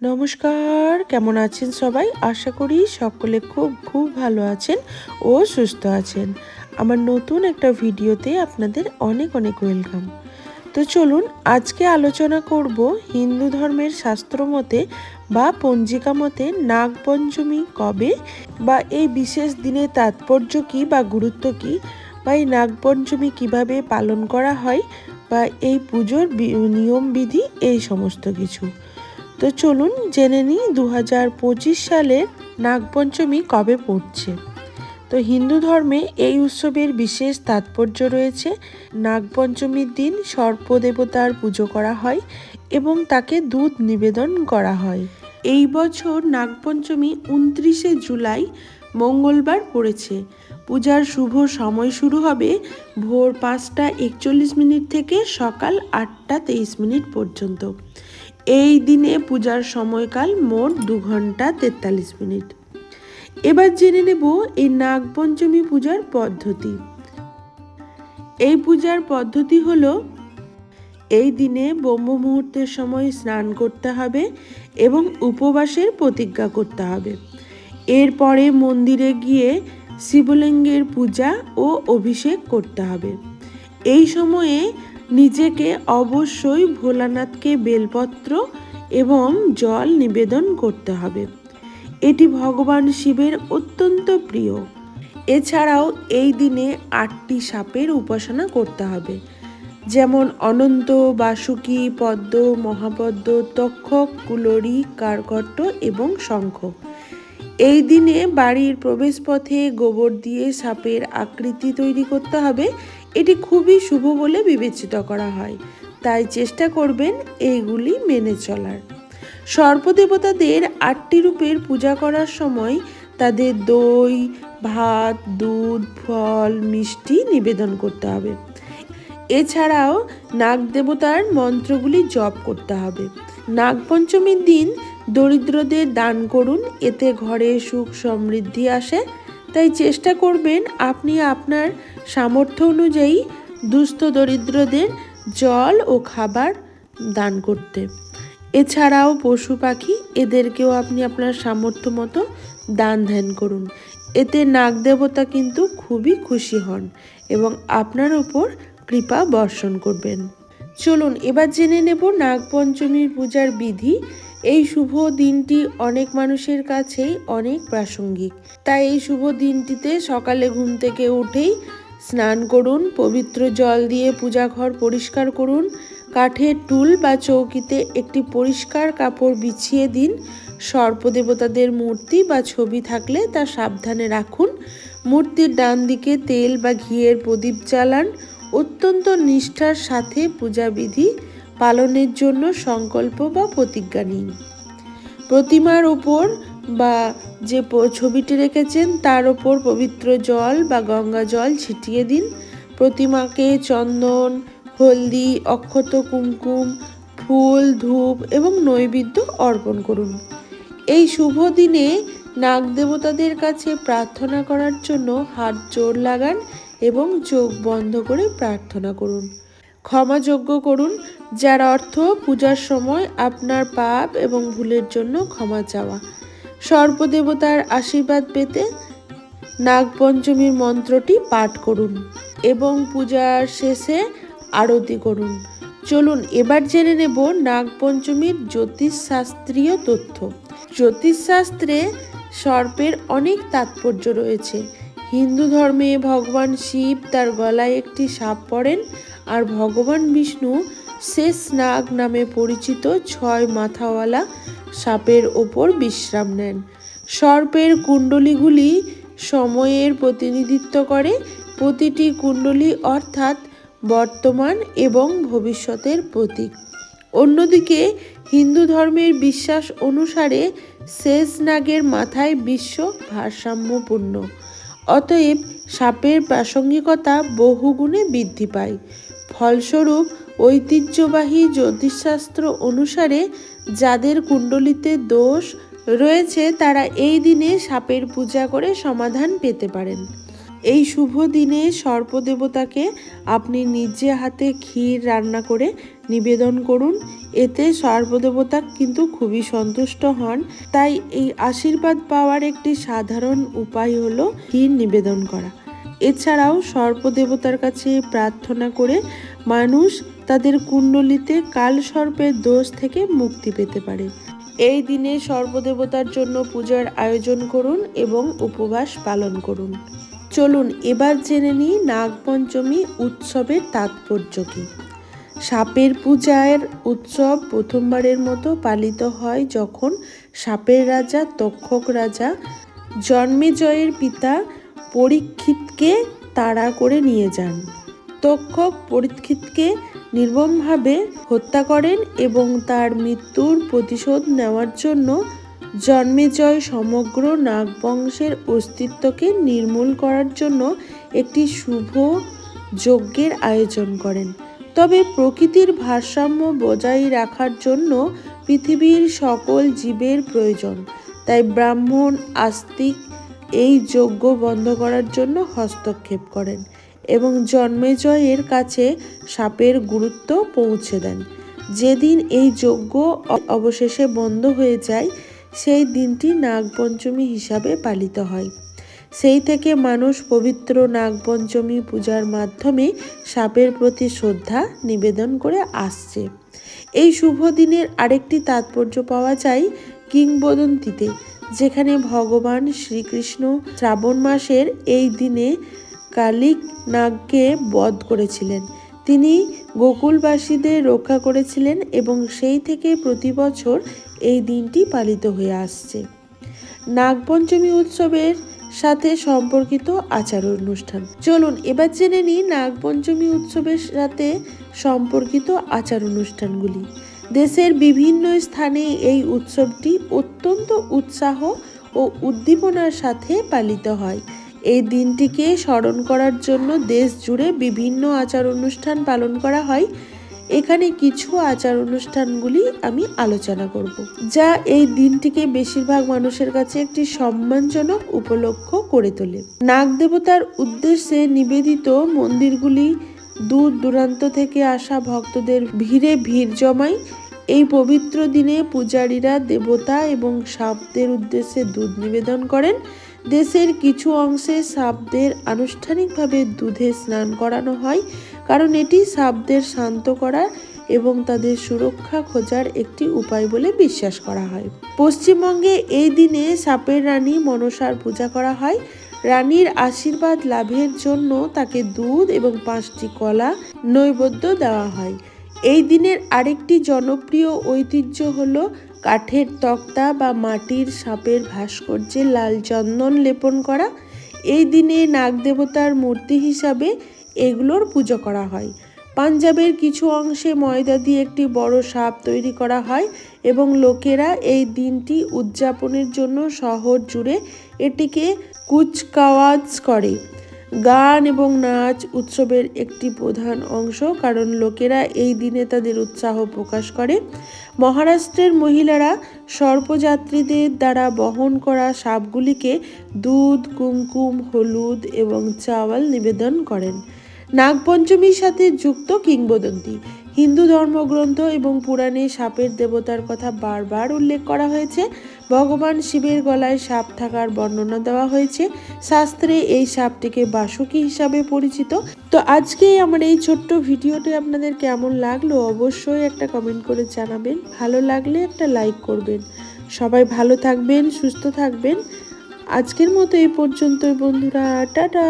নমস্কার, কেমন আছেন সবাই? আশা করি সকলে খুব খুব ভালো আছেন ও সুস্থ আছেন। আমার নতুন একটা ভিডিওতে আপনাদের অনেক অনেক ওয়েলকাম। তো চলুন, আজকে আলোচনা করব হিন্দু ধর্মের শাস্ত্র মতে বা পঞ্জিকা মতে নাগপঞ্চমী কবে বা এই বিশেষ দিনের তাৎপর্য কী বা গুরুত্ব কী বা এই নাগপঞ্চমী কীভাবে পালন করা হয় বা এই পুজোর নিয়ম বিধি এই সমস্ত কিছু। তো চলুন জেনে নিই দু হাজার পঁচিশ সালের নাগপঞ্চমী কবে পড়ছে। তো হিন্দু ধর্মে এই উৎসবের বিশেষ তাৎপর্য রয়েছে। নাগপঞ্চমীর দিন সর্পদেবতার পুজো করা হয় এবং তাকে দুধ নিবেদন করা হয়। এই বছর নাগপঞ্চমী উনত্রিশে জুলাই মঙ্গলবার পড়েছে। পূজার শুভ সময় শুরু হবে ভোর পাঁচটা একচল্লিশ মিনিট থেকে সকাল আটটা তেইশ মিনিট পর্যন্ত। এই দিনে পূজার সময়কাল মোট দু ঘণ্টা তেতাল্লিশ মিনিট। এবার জেনে নেব এই নাগপঞ্চমী পূজার পদ্ধতি। এই পূজার পদ্ধতি হল, এই দিনে ব্রহ্ম মুহূর্তের সময় স্নান করতে হবে এবং উপবাসের প্রতিজ্ঞা করতে হবে। এরপরে মন্দিরে গিয়ে শিবলিঙ্গের পূজা ও অভিষেক করতে হবে। এই সময়ে নিজেকে অবশ্যই ভোলানাথকে বেলপত্র এবং জল নিবেদন করতে হবে। এটি ভগবান শিবের অত্যন্ত প্রিয়। এছাড়াও এই দিনে আটটি সাপের উপাসনা করতে হবে। যেমন অনন্ত, বাসুকি, পদ্ম, মহাপদ্ম তক্ষক কুলরি কারকট্ট এবং শঙ্খ। এই দিনে বাড়ির প্রবেশপথে গোবর দিয়ে সাপের আকৃতি তৈরি করতে হবে এটি খুবই শুভ বলে বিবেচিত করা হয়। তাই চেষ্টা করবেন এইগুলি মেনে চলার। সর্পদেবতাদের আটটি রূপের পূজা করার সময় তাদের দই, ভাত, দুধ, ফল, মিষ্টি নিবেদন করতে হবে। এছাড়াও নাগ দেবতার মন্ত্রগুলি জপ করতে হবে। নাগপঞ্চমীর দিন দরিদ্রদের দান করুন, এতে ঘরে সুখ সমৃদ্ধি আসে তাই চেষ্টা করবেন আপনি আপনার সামর্থ্য অনুযায়ী দুস্থ দরিদ্রদের জল ও খাবার দান করতে। এছাড়াও পশু পাখি, এদেরকেও আপনি আপনার সামর্থ্য মতো দান ধ্যান করুন। এতে নাগ দেবতা কিন্তু খুবই খুশি হন এবং আপনার ওপর কৃপা বর্ষণ করবেন। চলুন, এবার জেনে নেব নাগপঞ্চমীর পূজার বিধি এই শুভ দিনটি অনেক মানুষের কাছেই অনেক প্রাসঙ্গিক। তাই এই শুভ দিনটিতে সকালে ঘুম থেকে উঠেই স্নান করুন, পবিত্র জল দিয়ে পূজা ঘর পরিষ্কার করুন, কাঠের টুল বা চৌকিতে একটি পরিষ্কার কাপড় বিছিয়ে দিন। সর্পদেবতাদের মূর্তি বা ছবি থাকলে তা সাবধানে রাখুন। মূর্তির ডান দিকে তেল বা ঘিয়ের প্রদীপ জ্বালান। অত্যন্ত নিষ্ঠার সাথে পূজাবিধি পালনের জন্য সংকল্প বা প্রতিজ্ঞা নিন। প্রতিমার ওপর বা যে ছবিটি রেখেছেন, তার ওপর পবিত্র জল বা গঙ্গা জল ছিটিয়ে দিন। প্রতিমাকে চন্দন, হলদি, অক্ষত কুমকুম, ফুল, ধূপ এবং নৈবেদ্য অর্পণ করুন। এই শুভ দিনে নাগ দেবতাদের কাছে প্রার্থনা করার জন্য হাত জোর লাগান এবং চোখ বন্ধ করে প্রার্থনা করুন। ক্ষমাযোগ্য করুন, যার অর্থ পূজার সময় আপনার পাপ এবং ভুলের জন্য ক্ষমা চাওয়া। সর্পদেবতার আশীর্বাদ পেতে নাগপঞ্চমীর মন্ত্রটি পাঠ করুন এবং পূজার শেষে আরতি করুন। চলুন, এবার জেনে নেব নাগপঞ্চমীর জ্যোতিষশাস্ত্রীয় তথ্য। জ্যোতিষশাস্ত্রে সর্পের অনেক তাৎপর্য রয়েছে। হিন্দু ধর্মে ভগবান শিব তার গলায় একটি সাপ পড়েন আর ভগবান বিষ্ণু শেষ নাগ নামে পরিচিত ছয় মাথাওয়ালা সাপের ওপর বিশ্রাম নেন। সর্পের কুণ্ডলীগুলি সময়ের প্রতিনিধিত্ব করে। প্রতিটি কুণ্ডলী অর্থাৎ বর্তমান এবং ভবিষ্যতের প্রতীক। অন্যদিকে হিন্দু ধর্মের বিশ্বাস অনুসারে শেষ নাগের মাথায় বিশ্ব ভারসাম্যপূর্ণ। অতএব সাপের প্রাসঙ্গিকতা বহুগুণে বৃদ্ধি পায়। ফলস্বরূপ, ঐতিহ্যবাহী জ্যোতিষশাস্ত্র অনুসারে যাদের কুণ্ডলিতে দোষ রয়েছে, তারা এই দিনে সাপের পূজা করে সমাধান পেতে পারেন। এই শুভ দিনে সর্পদেবতাকে আপনি নিজে হাতে ক্ষীর রান্না করে নিবেদন করুন। এতে সর্বদেবতা কিন্তু খুবই সন্তুষ্ট হন। তাই এই আশীর্বাদ পাওয়ার একটি সাধারণ উপায় হলো ক্ষীর নিবেদন করা। এছাড়াও সর্পদেবতার কাছে প্রার্থনা করে মানুষ তাদের কুণ্ডলিতে কাল সর্পের দোষ থেকে মুক্তি পেতে পারে। এই দিনে সর্বদেবতার জন্য পূজার আয়োজন করুন এবং উপবাস পালন করুন। চলুন এবার জেনে নিই নাগপঞ্চমী উৎসবের তাৎপর্য কী। সাপের পূজার উৎসব প্রথমবারের মতো পালিত হয় যখন সাপের রাজা, তক্ষক রাজা জন্মেজয়ের পিতা পরীক্ষিতকে তাড়া করে নিয়ে যান। তক্ষক পরীক্ষিতকে নির্মমভাবে হত্যা করেন এবং তার মৃত্যুর প্রতিশোধ নেওয়ার জন্য জন্মেজয় সমগ্র নাগবংশের অস্তিত্বকে নির্মূল করার জন্য একটি শুভ যজ্ঞের আয়োজন করেন। তবে প্রকৃতির ভারসাম্য বজায় রাখার জন্য পৃথিবীর সকল জীবের প্রয়োজন। তাই ব্রাহ্মণ, আস্তিক এই যজ্ঞ বন্ধ করার জন্য হস্তক্ষেপ করেন এবং জন্মেজয়ের কাছে সাপের গুরুত্ব পৌঁছে দেন। যেদিন এই যজ্ঞ অবশেষে বন্ধ হয়ে যায় সেই দিনটি নাগপঞ্চমী হিসাবে পালিত হয়। সেই থেকে মানুষ পবিত্র নাগপঞ্চমী পূজার মাধ্যমে সাপের প্রতি শ্রদ্ধা নিবেদন করে আসছে। এই শুভ দিনের আরেকটি তাৎপর্য পাওয়া যায় কিংবদন্তিতে, যেখানে ভগবান শ্রীকৃষ্ণ শ্রাবণ মাসের এই দিনে কালিক নাগকে বধ করেছিলেন। তিনি গোকুলবাসীদের রক্ষা করেছিলেন এবং সেই থেকে প্রতি বছর এই দিনটি পালিত হয়ে আসছে। নাগপঞ্চমী উৎসবের সাথে সম্পর্কিত আচার অনুষ্ঠান চলুন, এবার জেনে নিই নাগপঞ্চমী উৎসবের সাথে সম্পর্কিত আচার অনুষ্ঠানগুলি দেশের বিভিন্ন স্থানে এই উৎসবটি অত্যন্ত উৎসাহ ও উদ্দীপনার সাথে পালিত হয়। এই দিনটিকে স্মরণ করার জন্য দেশ জুড়ে বিভিন্ন আচার অনুষ্ঠান পালন করা হয়। এখানে কিছু আচার অনুষ্ঠানগুলি আমি আলোচনা করব, যা এই দিনটিকে বেশিরভাগ মানুষের কাছে একটি সম্মানজনক উপলক্ষ করে তোলে। নাগ দেবতার উদ্দেশ্যে নিবেদিত মন্দিরগুলি দূর দূরান্ত থেকে আসা ভক্তদের ভিড়ে ভিড় জমায়। এই পবিত্র দিনে পূজারীরা দেবতা এবং সাপদের উদ্দেশ্যে দুধ নিবেদন করেন। দেশের কিছু অংশে সাপদের আনুষ্ঠানিকভাবে দুধে স্নান করানো হয়, কারণ এটি সাপদের শান্ত করা এবং তাদের সুরক্ষা খোঁজার একটি উপায় বলে বিশ্বাস করা হয়। পশ্চিমবঙ্গে এই দিনে সাপের রানী মনসার পূজা করা হয়। রানীর আশীর্বাদ লাভের জন্য তাকে দুধ এবং পাঁচটি কলা নৈবেদ্য দেওয়া হয়। এই দিনের আরেকটি জনপ্রিয় ঐতিহ্য হল কাঠের তক্তা বা মাটির সাপের ভাস্কর্যে লাল চন্দন লেপন করা। এই দিনে নাগদেবতার মূর্তি হিসাবে এগুলোর পুজো করা হয়। পাঞ্জাবের কিছু অংশে ময়দা দিয়ে একটি বড় সাপ তৈরি করা হয় এবং লোকেরা এই দিনটি উদযাপনের জন্য শহর জুড়ে এটিকে কুচকাওয়াজ করে। গান এবং নাচ উৎসবের একটি প্রধান অংশ, কারণ লোকেরা এই দিনে তাদের উৎসাহ প্রকাশ করে। মহারাষ্ট্রের মহিলারা সর্পযাত্রীদের দ্বারা বহন করা সাপগুলিকে দুধ, কুমকুম, হলুদ এবং চাওয়াল নিবেদন করেন। নাগপঞ্চমীর সাথে যুক্ত কিংবদন্তি। হিন্দু ধর্মগ্রন্থ এবং পুরাণে সাপের দেবতার কথা বারবার উল্লেখ করা হয়েছে। ভগবান শিবের গলায় সাপ থাকার বর্ণনা দেওয়া হয়েছে। শাস্ত্রে এই সাপটিকে বাসুকি হিসাবে পরিচিত। তো আজকে আমার এই ছোট্ট ভিডিওটি আপনাদের কেমন লাগল অবশ্যই একটা কমেন্ট করে জানাবেন। ভালো লাগলে একটা লাইক করবেন। সবাই ভালো থাকবেন, সুস্থ থাকবেন। আজকের মতো এই পর্যন্তই বন্ধুরা। টাটা!